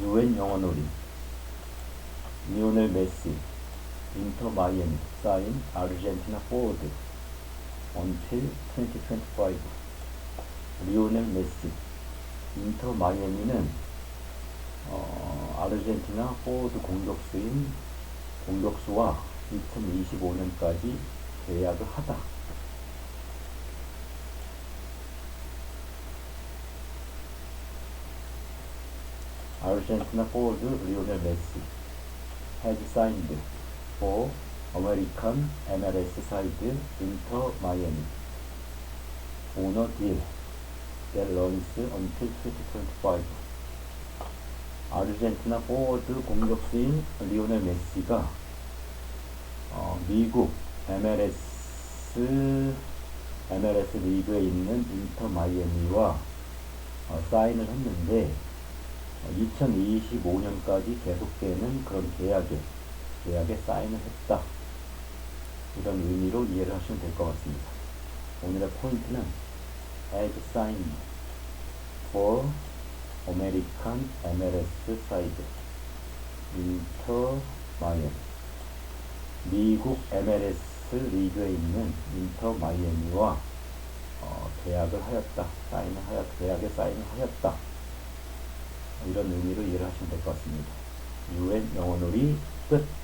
유엔 영어놀이 리오넬 메시 인터 마이애미 사인 아르헨티나 포워드 until 2025 리오넬 메시 인터 마이애미는 어, 아르헨티나 포워드 공격수인 공격수와 2025년까지 계약을 하다. 아르헨티나 포워드 리오넬 메시 has signed for American MLS Miami on a deal that runs until 2025. 아르헨티나 포워드 공격수인 리오넬 메시가 어, 미국 MLS MLS 리그에 있는 인터 마이애미와 어, 사인을 했는데 2025년까지 계속되는 그런 계약에 계약에 사인을 했다. 이런 의미로 이해를 하시면 될 것 같습니다. 오늘의 포인트는 as signed for American MLS side 인터 마이애미 미국 MLS 리그에 있는 인터 마이애미와 어, 계약을 하였다. 사인을 하였 계약에 사인을 하였다. 이런 의미로 이해를 하시면 될 것 같습니다. 유엔 영어놀이 끝.